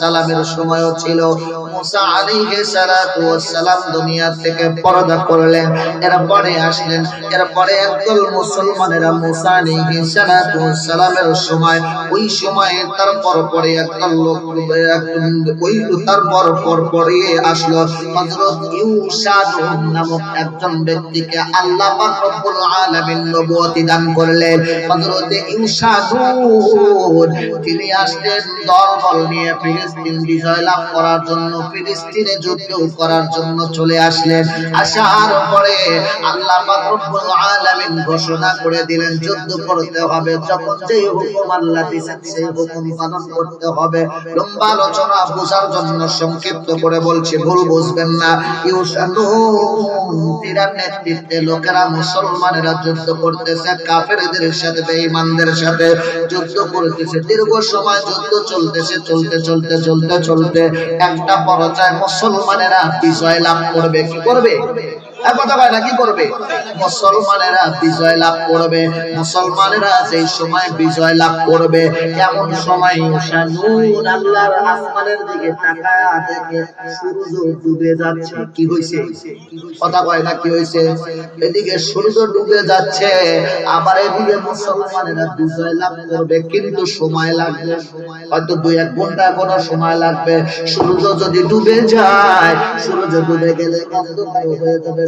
সালামের সময়ও ছিল। মুসা আলাইহিস সালাতু ওয়াস সালাম দুনিয়া থেকে পর্দা করলেন, এরপরে আসলেন। এরপরে একদল মুসলমানেরা মুসা আলাইহিস সালাতু ওয়াস সালামের সময়, ওই সময়ে তার পর পরে আসলো। হযরত ইউসা নামক একজন ব্যক্তিকে আল্লাহ পাক দান করলেন। হযরত ইউসা তিনি আসলেন দল বল নিয়ে ফিলিস্তিন বিজয় লাভ করার জন্য, ফিলিস্তিনে যুদ্ধ করার জন্য চলে আসলেন। আসার পরে আল্লাহ আলামিন ঘোষণা করে দিলেন, যুদ্ধ করতে হবে, যখন যেই হুকুম আল্লাহ দিয়েছেন সেই হুকুম পালন করতে হবে। লম্বা আলোচনা বোঝার জন্য সংক্ষিপ্ত করে বলছি, ভুল বুঝবেন না। ইউসানু তিরার নেতৃত্বে লোকেরা মুসলমানেরা যুদ্ধ করতেছে, কাফেরদের সাথে, বেঈমানদের সাথে যুদ্ধ করতেছে। দীর্ঘ সময় যুদ্ধ চলতেছে, চলতে চলতে চলতে চলতে একটা পর্যায়ে মুসলমানেরা বিজয় লাভ করবে, কি করবে? এদিকে সূর্য ডুবে যাচ্ছে, আবার এদিকে মুসলমানেরা বিজয় লাভ করবে, কিন্তু সময় লাগবে। হয়তো দুই এক ঘণ্টা কোনো সময় লাগবে। সূর্য যদি ডুবে যায়, সূর্য ডুবে গেলে হয়ে যাবে।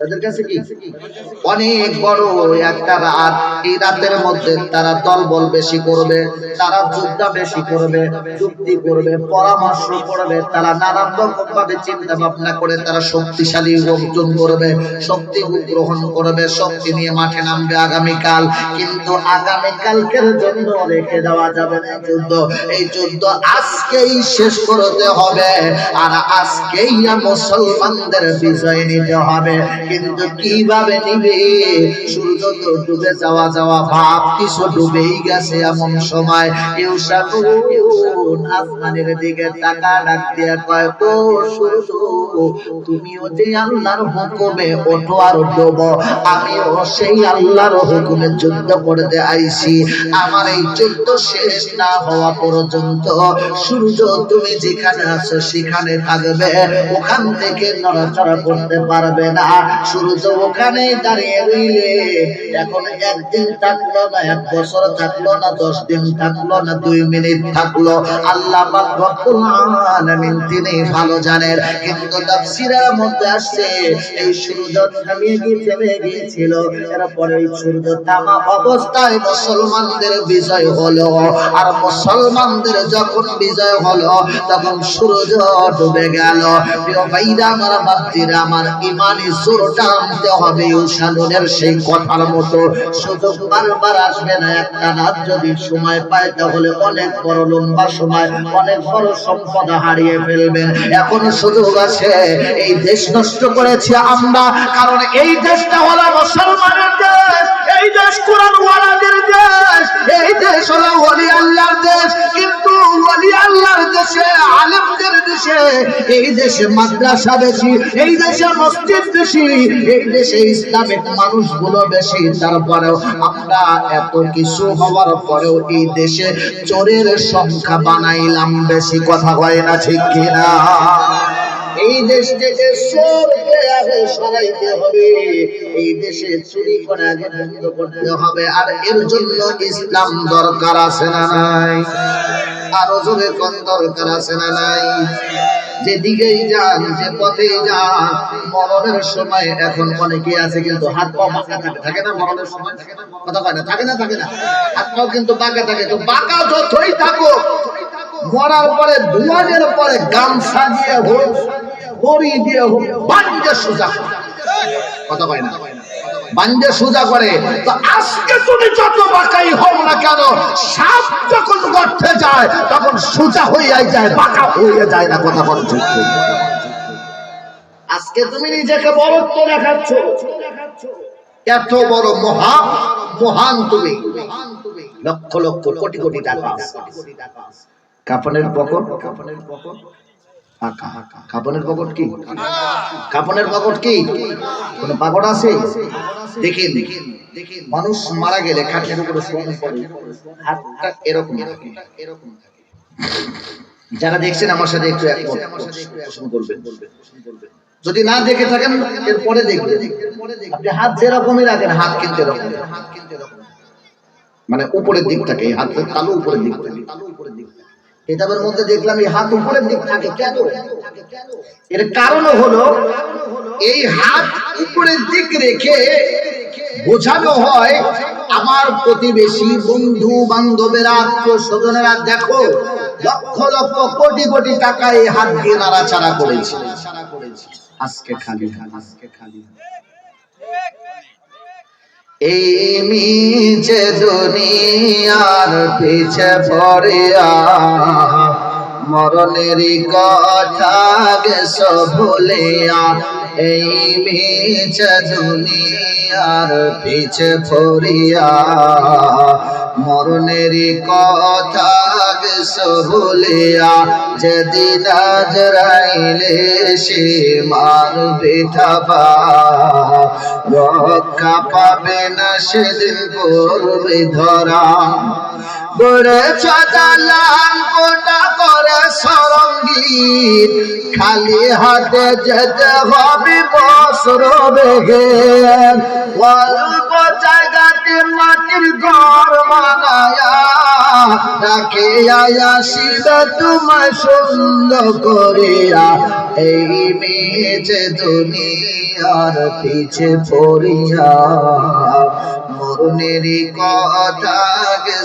তাদের কাছে কি? অনেক বড় একটা রাত। এই রাতের মধ্যে তারা দলবল বেশি করবে, তারা যুদ্ধ বেশি করবে করবে, পরামর্শ করবে, তারা নানান রকম ভাবে চিন্তা ভাবনা করে, তারা শক্তিশালী অর্জন করবে, শক্তি গ্রহণ করবে, শক্তি নিয়ে মাঠে নামবে আগামীকাল। কিন্তু আগামীকালকের জন্য রেখে দেওয়া যাবে না যুদ্ধ। এই যুদ্ধ আজকেই শেষ করতে হবে, আর আজকেই মুসলমানদের বিজয় নিতে হবে। কিন্তু কীভাবে নিবে? সূর্য তো ডুবে যাওয়া যাওয়া ভাব কিছু ডুবেই গেছে এমন সময়। ইউসানুন আসমানের দিকে টাকা ডাক দিয়া কয় তো সূর্য, তুমিও যে আল্লাহর হুকুমে ওঠো আর ডোবো, আমিও সেই আল্লাহর হুকুমে যুদ্ধ করতে আইছি। আমার এই যুদ্ধ শেষ না হওয়া পর্যন্ত সূর্য তুমি যেখানে আছো সেখানে থাকবে, ওখান থেকে নড়াচড়া করতে পারবে না। সূর্য ওখানে দাঁড়িয়ে রইলে। এখন একদিন থাকল না, এক বছর থাকল না, দশ দিন থাকল না, দুই মিনিট থাকল। আল্লাহ তিনি ভালো জানেন, কিন্তু মধ্যে আসছে, এই সূর্য থামিয়ে গিয়ে গিয়েছিল, এরপরে এই সূর্য থামা অবস্থায় মুসলমানদের বিজয় হলো। আর মুসলমানদের যখন বিজয় হলো, তখন সূর্য ডুবে গেল। আমার বাপজিরা আমার ইমানি জোরটা হবে উষানুনের সেই কথার মতো সুযোগ বারবার আসবে না। একটা রাত যদি সময় পায়, তাহলে অনেক বড় লম্বা সময়, অনেক বড় সম্পদ হারিয়ে ফেলবেন এখনও সুযোগ আছে। এই দেশ নষ্ট করেছি আমরা, কারণ এই দেশটা হলো মুসলমানের দেশ, এই দেশ কোরআন ওয়ালাদের দেশ। দেশে, এই দেশে মাদ্রাসা বেশি, এই দেশে মসজিদ বেশি, এই দেশে ইসলামিক মানুষগুলো বেশি। তারপরেও আমরা এত কিছু হওয়ার পরেও এই দেশে চোরের সংখ্যা বানাইলাম, বেশি কথা হয় না ঠিক কিনা? এই দেশ থেকে চোরকে আগে সরাইতে হবে, এই দেশে চুরি করে আগে বন্ধ করতে হবে, আর এর জন্য ইসলাম দরকার আছে না নাই? আরও জোরে কোন দরকার আছে না নাই? যেদিকেই যান, যে পথেই যান, মরণের সময় এখন অনেকে আছে কিন্তু হাত পা বাঁকা থাকে। থাকে না মরণের সময়? কথা কয় না? থাকে না থাকে না। হাত পাও কিন্তু বাঁকা থাকে। তো বাঁকা যতই থাকো মরার পরে দুয়ারের পরে গামছা দিয়ে হোক, দড়ি দিয়ে হোক বাঞ্জে সোজা। কথা কয় না? বান্ধে সোজা করে। তো আজকে তুমি যত বাঁকাই হও না কেন, সাপ যখন গর্তে যায়, তখন সোজা হইয়া যায়, বাঁকা হইয়া যায় না কথা বল। আজকে তুমি নিজেকে বড়ত্ব দেখাচ্ছ। এত বড় মহা, মহান তুমি। লক্ষ লক্ষ কোটি কোটি টাকা কাপনের পকট কাপনের পকট কাপনের পকট কি? কাপনের পকট কি? কোন পাকট আছে? মানুষ মারা গেলে উপরে হাতটা এরকম এরকম যারা দেখছেন আমার সাথে একটু যদি না দেখে থাকেন, এরপরে দেখবেন। আপনি হাত যেরকমই রাখেন, হাত কিন্তু মানে উপরের দিক থাকে এই হাতের তালু উপরের দিক থাকে কিতাবের মধ্যে দেখলাম এই হাত উপরের দিক থাকে কেন এর কারণ হলো, এই হাত উপরের দিক রেখে বোঝানো হয় আমার প্রতিবেশী বন্ধু, বান্ধবেরা, আত্মীয় স্বজনেরা, দেখো, লক্ষ লক্ষ কোটি কোটি টাকা এই হাত দিয়ে নাড়াচাড়া করেছে আজকে খালি আজকে খালি। এই মিছে দুনিয়ার পিছে পড়িয়া মরণের কথা গেছ ভুলিয়া, এই মিছে দুনিয়ার পিছে পড়িয়া। মরণের কথা গেছ ভুলিয়া, যেদিন আজরাইলে সে মারবে থাবা রক্ষা পাবে না সেদিন করবে ধরা। গড়ে চালান কোটা করে সরঙ্গীত। খালি হাতে যেতে হবে বসর বেগে অল্প জায়গাতে মাটির ঘর বানায়া রাখে আয়া শিবে তোমায় সুন্দর করিয়া। এই মেয়ে দুনিয়ার পিছে পড়িয়া। মরণের কথা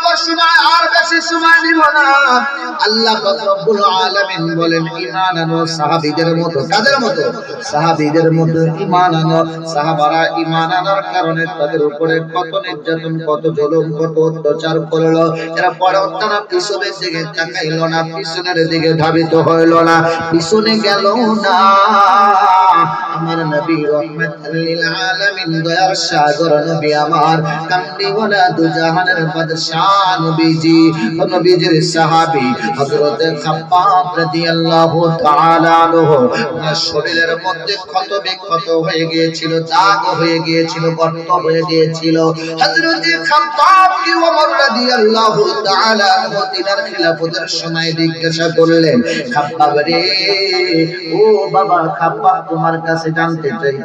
অল্প সময় আর বেশি সময় নিব না। আল্লাহ রব্বুল আলামিন ঈমান আনো সাহাবীদের কাদের সাহাবীদের ঈমান আনো। সাহাবারা ঈমান আনার কারণে তাদের উপরে কত নির্যাতন, কত জুলুম, কত অত্যাচার করল। এরা তারা পিছনের দিকে তাকাইলো না, পিছনের দিকে ধাবিত হইল না। পিছনে গেল না। রহমাতুল লিল আলামিন, দয়ার সাগর নবী আমার নবীজি ও নবীজির সাহাবী হযরত রাদিয়াল্লাহু তাআলা আনহু। শরীরের মধ্যে ক্ষত বিক্ষত হয়ে গিয়েছিল, দাগ হয়ে গিয়েছিল, গর্ত হয়ে গিয়েছিল। হযরত কি ওমর রাদিয়াল্লাহু তাআলা আনহু খিলাফতের সময় জিজ্ঞাসা করলেন খাব্বাব রে, ও বাবা খাব্বাব তোমার কাছে জানতে চাই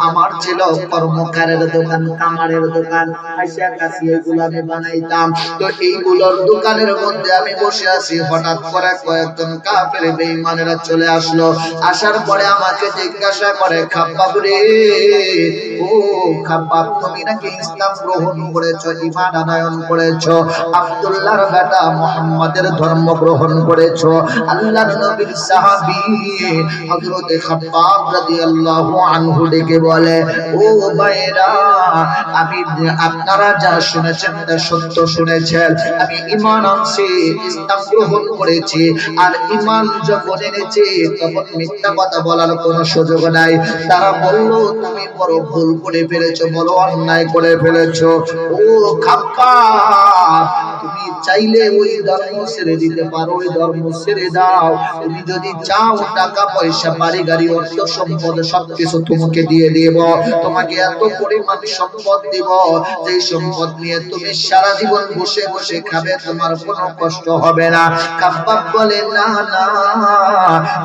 আমার ছিল কর্মকারের দোকান কামারের দোকান বানাইতাম। তো এইগুলোর দোকানের মধ্যে আমি বসে আছি। হঠাৎ করে কয়েকজন কাফের চলে আসলো। আসার পরে আমাকে জিজ্ঞাসা করে, খাব্বাব রে, ও তুমি নাকি ইসলাম গ্রহণ করেছ আনয়ন করেছ, আব্দুল্লাহর বেটা মুহাম্মাদের ধর্ম গ্রহণ করেছ নবীর হযরত রাদিয়াল্লাহু আনহু ডেকে বলে, ও ভাইরা আমি, আপনারা যা শুনেছেন তা সত্য শুনেছেন, আমি ইমান আনছি, ইসলাম গ্রহণ করেছি, আর ইমান যখন এনেছি, তখন মিথ্যা কথা বলার কোনো সুযোগ নাই। তারা বলল বড় ভুল করে ফেলেছো, বড় অন্যায় করে ফেলেছো। ও খাপ্পা তুমি চাইলে ওই ধর্ম ছেড়ে দিতে পারো, ওই ধর্ম ছেড়ে দাও। তুমি যদি চাও, টাকা, পয়সা, বাড়ি, গাড়ি, অর্থ সম্পদ, সবকিছু তোমাকে দিয়ে দেব। তোমাকে এত পরিমাণ সম্পদ দিব যে সম্পদ নিয়ে তুমি সারা জীবন বসে বসে খাবে, তোমার কোনো কষ্ট হবে না। কাব্বাব বলে, না না,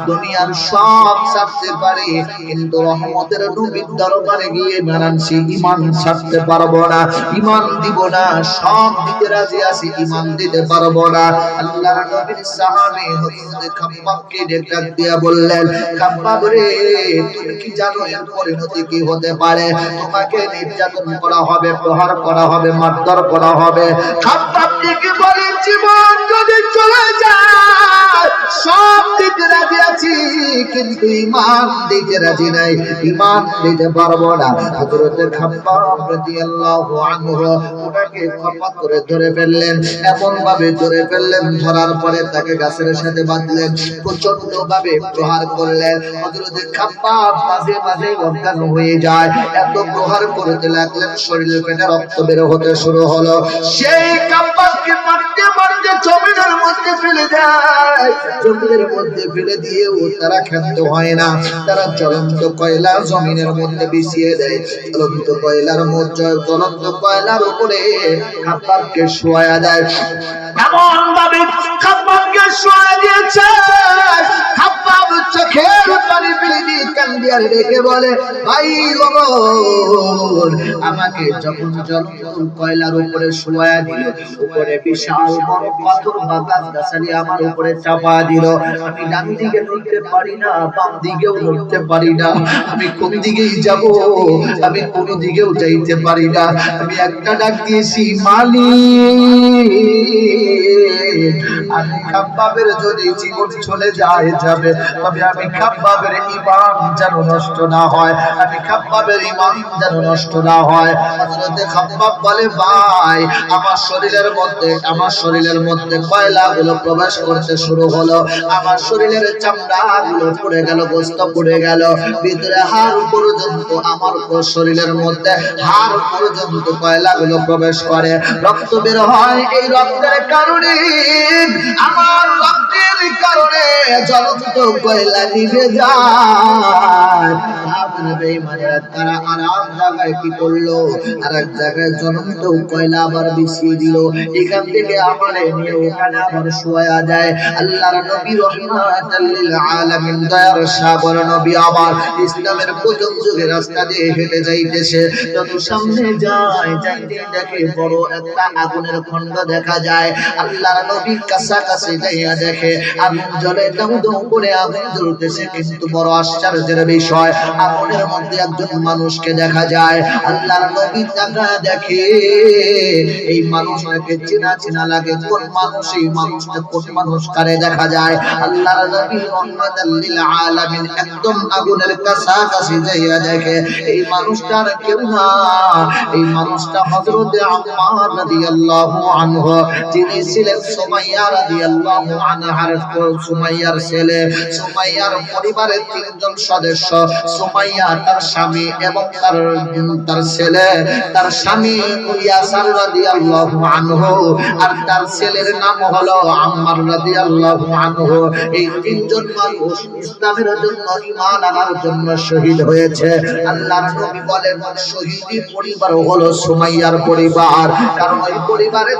দুনিয়ার সব ছাড়তে পারে, কিন্তু রহমতের নবীর দরবারে গিয়ে নারায়ণসি ইমান ছাড়তে পারব না, ইমান দিব না, সব দিতে রাজি আছি, ইমান দিতে পারব না। আল্লাহর নবীর সাহাবী হযরত খাব্বাবকে ডেকে দিয়া বললেন খাব্বাব রে, তুমি কি জানো এর পরিণতি কি হতে পারে? তোমাকে নির্যাতন করা হবে, প্রহার করা হবে, মারধর করা হবে। খাব্বাব ডেকে বলে, জীবন যদি চলে যায় সব দিতে রাজি আছি, কিন্তু ইমান দিতে রাজি নাই। ইমান দিতে পারব না। ওনাকে করে ধরে ফেললেন এমন ভাবে ধরে ফেললেন, ধরার পরে তাকে গাছের সাথে বাঁধলেন প্রচণ্ড ভাবে প্রহার করলেন। হযরতে খাব্বাব মাঝে মাঝে অজ্ঞান হয়ে যায়, এত প্রহার করতে লাগলেন শরীরে রক্ত বের হতে শুরু হলো। সেই মারতে মারতে জমিনের মধ্যে বিছিয়ে দেয়। কয়লার মধ্যে কয়লার উপরে শোয়া দেয় এমন ভাবে শোয়া দিয়েছে আমাকে যখন জ্বলন্ত কয়লার উপরে শোয়া দিল, উপরে বিশাল বড় আমার চাপা দিল। আমি নড়তে পারি না, বাম দিকেও পারি না। আমি কোন দিকেই যাব? আমি কোন দিকেও যাইতে পারি না। আমি একটা ডাক দিয়েছি, মালিক। আমি যদি জীবন চলে যায়, যাবে। তবে আমি যেন নষ্ট না হয়। আমি যেন নষ্ট না হয়। বলে, ভাই, আমার শরীরের মধ্যে, আমার শরীরের মধ্যে কয়লা গুলো প্রবেশ করতে শুরু হলো। আমার শরীরের চামড়া গুলো পড়ে গেল, গোস্ত পড়ে গেল। ভিতরে হাড় পর্যন্ত, আমার শরীরের মধ্যে হাড় পর্যন্ত কয়লা গুলো প্রবেশ করে। রক্ত বের হয় এই রক্তের কারণে, আমার রক্তের কারণে জ্বলন্ত কয়লা নিভে যায়। তারা জায়গায় কি করল? আর এক জায়গায় কয়লা আবার বিছিয়ে দিল। এখান থেকে আমার নিয়ে ওখানে আবার শোয়া যায়। আল্লাহর নবী রহমাতাল লিল আলামিন, দয়ার সাগর নবী আবার ইসলামের প্রথম যুগে রাস্তা দিয়ে হেঁটে যাইতেছে। যত সামনে যায় যাইতে দেখে বড় একটা আগুনের খণ্ড দেখা যায়। আল্লাহর নবী কাছাকাছি যাইয়া দেখে আগুন জ্বলে দাউ দাউ করে আগুন জ্বলতেছে, কিন্তু বড় আশ্চর্যের বিষয়, আগুনের মধ্যে একজন মানুষকে দেখা যায়। আল্লাহর নবী দেখা দেখে, এই মানুষটাকে চেনা চেনা লাগে, কোন মানুষ, এই মানুষটা কোন মানুষ কারে দেখা যায়। আল্লাহর নবী রহমাতাল লিল আলামিন একদম আগুনের কাছাকাছি যাইয়া দেখে, এই মানুষটার কেউ না। এই মানুষটা হযরতে আম্মার রাদিয়াল্লাহু আনহু, যিনি ছিলেন সুমাইয়া রাদিয়াল্লাহু আনহার সুমাইয়ার ছেলে। সুমাইয়ার পরিবারের তিনজন সদস্য। সুমাইয়া তার স্বামী এবং তার তার ছেলে। তার স্বামী ইয়াসার রাদিয়াল্লাহু আনহু আর তার ছেলের নাম হলো আম্মার রাদিয়াল্লাহু আনহু। এই তিনজন মানুষ ইসলামের জন্য, ঈমান আনার জন্য শহীদ হয়েছে। আল্লাহর নবী বলেন, শহীদি পরিবার হলো সুমাইয়ার পরিবার। কারণ ওই পরিবারের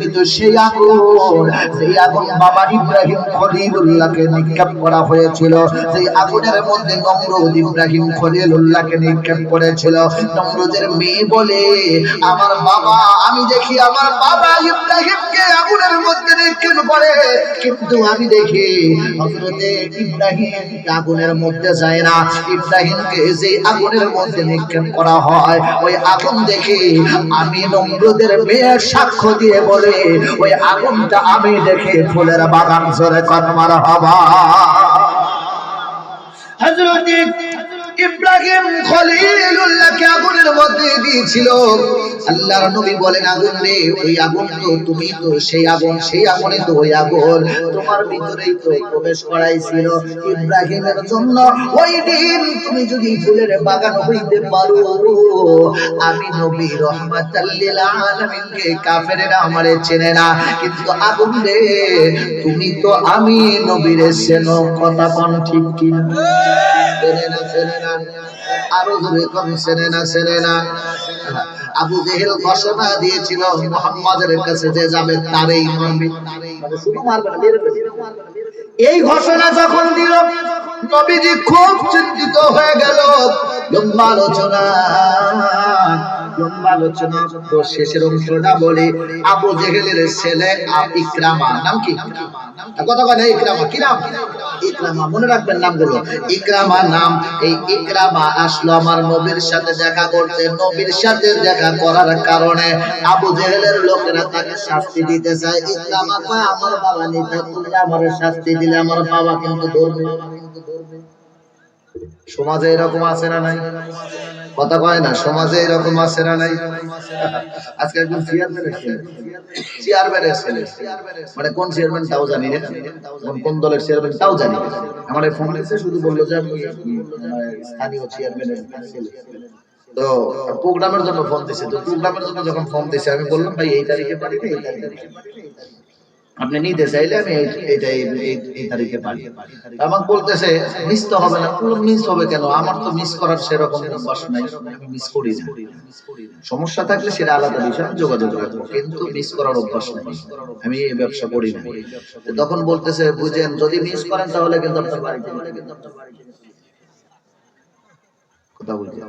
তুমি তো সেই আগুন সেই আগুন বাবা ইব্রাহিম খলিলুল্লাহকে নিক্ষেপ করা হয়েছিল। সেই আগুনের মধ্যে নমরুদ ইব্রাহিম খলিলুল্লাহকে নিক্ষেপ করেছিল। নমরুদের মেয়ে বলে, আমার বাবা, আমি দেখি আমার বাবা ইব্রাহিমকে আগুনের মধ্যে নিক্ষেপ করে। কিন্তু আমি দেখি হযরতে ইব্রাহিম আগুনের মধ্যে যায় না। ইব্রাহিমকে যে আগুনের মধ্যে নিক্ষেপ করা হয়, ওই আগুন দেখে আমি নমরুদের মেয়ের সাক্ষ্য দিয়ে বলে ওই আগুনটা আমি দেখি ফুলের বাগান জোরে কর্মার হবা। হজরত ইব্রাহিম খলিলুল্লাহকে আগুনের মধ্যে দিয়েছিল। আল্লাহর নবী বলেন আগুন রে ওই আগুন তো তুমি তো সেই আগুন সেই আগুনে তো ওই আগুন। তোমার ভিতরেই তো প্রবেশ করাইছিল ইব্রাহিমের জন্য। ওই দিন তুমি যদি ফুলের বাগান হইতে পারো আমি নবী রহমাতাল্লিল আলামিনকে কাফেরেরা আমারে চেনে না। কিন্তু আগুন রে তুমি তো আমি নবীরে চেনো কথা কোন ঠিক কিনা? চেনে না চেনে না। আরও জোরে কম সেনে না সেনে না। আবু জেহেল ঘোষণা দিয়েছিল, মোহাম্মদের কাছে যে যাবে তারই মানে ফেলবে। এই ঘোষণা যখন দিল, নবীজি খুব চিন্তিত হয়ে গেল। লম্বা আলোচনা। আলোচনা তো শেষের অংশটা বলি, আবু জেহেলের ছেলে ইকরামা। নাম কি? আসলো আমার নবীর সাথে দেখা করতে। নবীর সাথে দেখা করার কারণে আবু জেহেলের লোকেরা তাকে শাস্তি দিতে চায়। ইকরামা আমার বাবা নিতে আমার শাস্তি দিলে আমার বাবা কিন্তু সমাজে এরকম আছে না নাই? কথা কয় না, সমাজে এরকম আছে না নাই? আজকে একজন মানে কোন চেয়ারম্যান জানি কোন দলের চেয়ারম্যান জানি আমার ফোন শুধু বলল আমি মানে তো প্রোগ্রামের জন্য ফোন দিছে। তো প্রোগ্রামের জন্য যখন ফোন দিছে, আমি বললাম, ভাই, এই তারিখে পারি এই তারিখে আপনি নিতে চাইলে আমি এইটা এই- তারিখে পারি আমাকে বলতেছে মিস তো হবে না। মিস হবে কেন? আমার তো মিস করার সেরকম অভ্যাস নাই। আমি মিস করি না। সমস্যা থাকলে সেটা আলাদা বিষয় যোগাযোগ রাখব। কিন্তু মিস করার অভ্যাস নেই। আমি এই ব্যবসা করি না। তখন বলতেছে, বুঝেন, যদি মিস করেন তাহলে কিন্তু আপনার বাড়িতে কথা বলছি।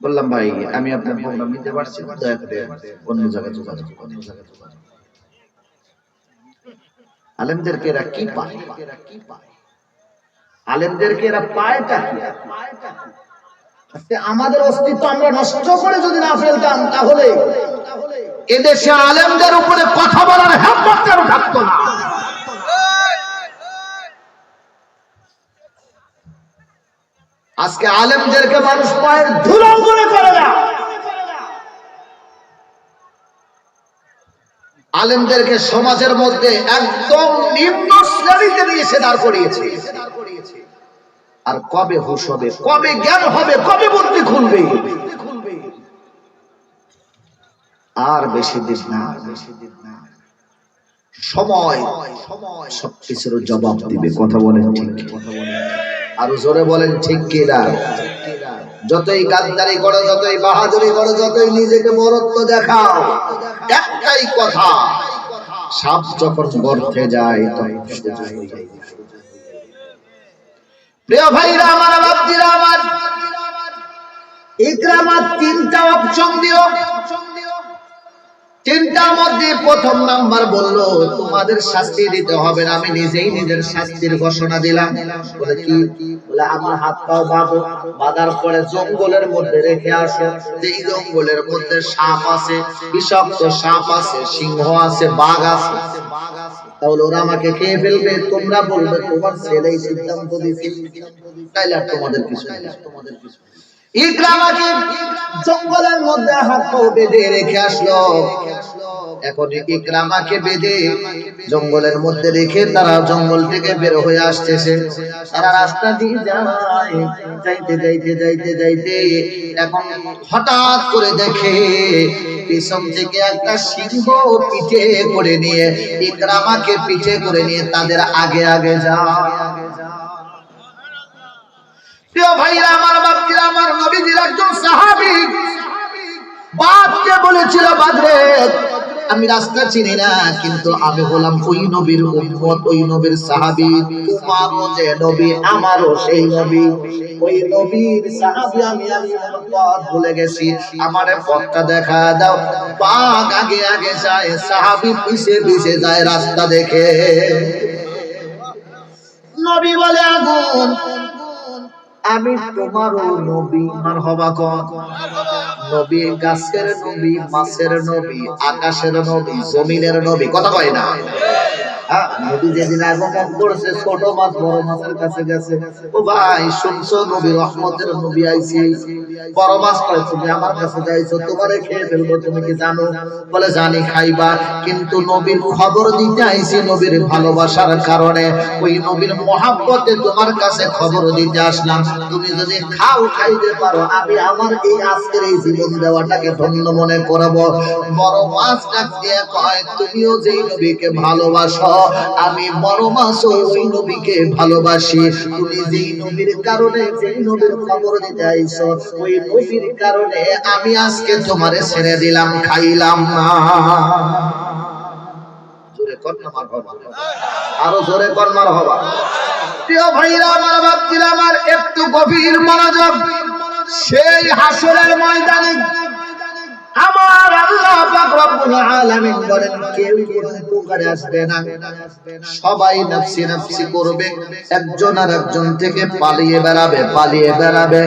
বললাম, ভাই, আমি আপনার প্রোগ্রাম নিতে পারছি দয়া করে অন্য জায়গায় যোগাযোগ অন্য জায়গায় যোগাযোগ। আলেমদেরকে এরা কি পায়? আলেমদেরকে এরা পায়টা কি? আমাদের অস্তিত্ব আমরা নষ্ট করে যদি না ফেলতাম, তাহলে এদেশে আলেমদের উপরে কথা বলার কেন থাকতো না। আজকে আলেমদেরকে মানুষ পায়ের ধুলো করে করে না। আলেমদেরকে সমাজের মধ্যে একদম নিম্ন শ্রেণীতে নিয়ে এসে দাঁড় করিয়েছে। আর কবে হুশ হবে, কবে জ্ঞান হবে, কবে বুদ্ধি খুলবে? আর বেশি দিন না। সময় সবকিছুর জবাব দিবে, কথা বলেন ঠিক। আর জোরে বলেন, ঠিক কিনা? যতই গাদ্দারি করো, যতই বাহাদুরি করো, যতই নিজেকে বরত্ব দেখাও, একটাই কথা, সাপ যখন গর্তে যায়। প্রিয় ভাইরা, আমার বাপজিরা, আমার ইকরামার তিনটা অপশন দিও তিনটার মধ্যে প্রথম নাম্বার বলল, তোমাদের শাস্তি দিতে হবে না। আমি নিজেই নিজের শাস্তির ঘোষণা দিলাম। বলে কি? বলে, আমার হাত পাও বাঁধো। বাঁধার পরে জঙ্গলের মধ্যে রেখে আসো। যে এই জঙ্গলের মধ্যে সাপ আছে, বিষাক্ত সাপ আছে, সিংহ আছে, বাঘ আছে, তাহলে ওরা আমাকে খেয়ে ফেলবে। তোমরা বলবে, তোমার ছেলেই সিদ্ধান্ত দিচ্ছে তাইলে আর তোমাদের কিছু নেই। ইকরামাকে জঙ্গলের মধ্যে হাত বেঁধে রেখে আসলো। এখন ইকরামাকে বেঁধে জঙ্গলের মধ্যে রেখে তারা জঙ্গল থেকে বের হয়ে আসতেছে। তারা রাস্তা দিয়ে যায়, যাইতে যাইতে যাইতে যাইতে এখন হঠাৎ করে দেখে পিছন থেকে একটা সিংহ পিঠে করে নিয়ে, ইকরামাকে পিঠে করে নিয়ে তাদের আগে আগে যায়। আমি রাস্তা চিনি না, কিন্তু আমি হলাম ওই নবীর উম্মত, ওই নবীর যে নবী, আমারও সেই নবী। ওই নবীর আমি পথ ভুলে গেছি। পথটা দেখা দাও। আগে আগে যায়, সাহাবী পিছে পিছে যায় রাস্তা দেখে। নবী বলে, আগুন আমি তোমার নবী মার হবা কন নবী গাছের নবী, মাছের নবী, আকাশের নবী, জমিনের নবী, কথা কয় না? হ্যাঁ, তুমি কিন্তু নবীর খবর দিতে আইছি নবীর ভালোবাসার কারণে। ওই নবীর মহাব্বতে তোমার কাছে খবর দিতে আসলাম। তুমি যদি খাও খাইতে পারো। আমি আমার এই আজকের এই জীবন দেওয়াটাকে ধন্য মনে করব। বড় মাছ ডাক দিয়ে কয় তুমিও যেই নবীকে ভালোবাসো আমি বড় মাছও নবীকে ভালোবাসি। তুমি যেই নবীর কারণে, যেই নবীর খবর দিতে আইছো, ওই নবীর কারণে আমি আজকে তোমারে ছেড়ে দিলাম, খাইলাম না। জোরে। আরও জোরে প্রিয় ভাইরা, আমার বাপজিরা আমার একটু গভীর মনোযোগ। সেই হাসরের ময়দানে আমার আল্লাহ পাক রব্বুল আলামিন বলেন, কেউ কোনো সবাই নাফসি নাফসি করবে একজন আর একজন থেকে পালিয়ে বেড়াবে পালিয়ে বেড়াবে।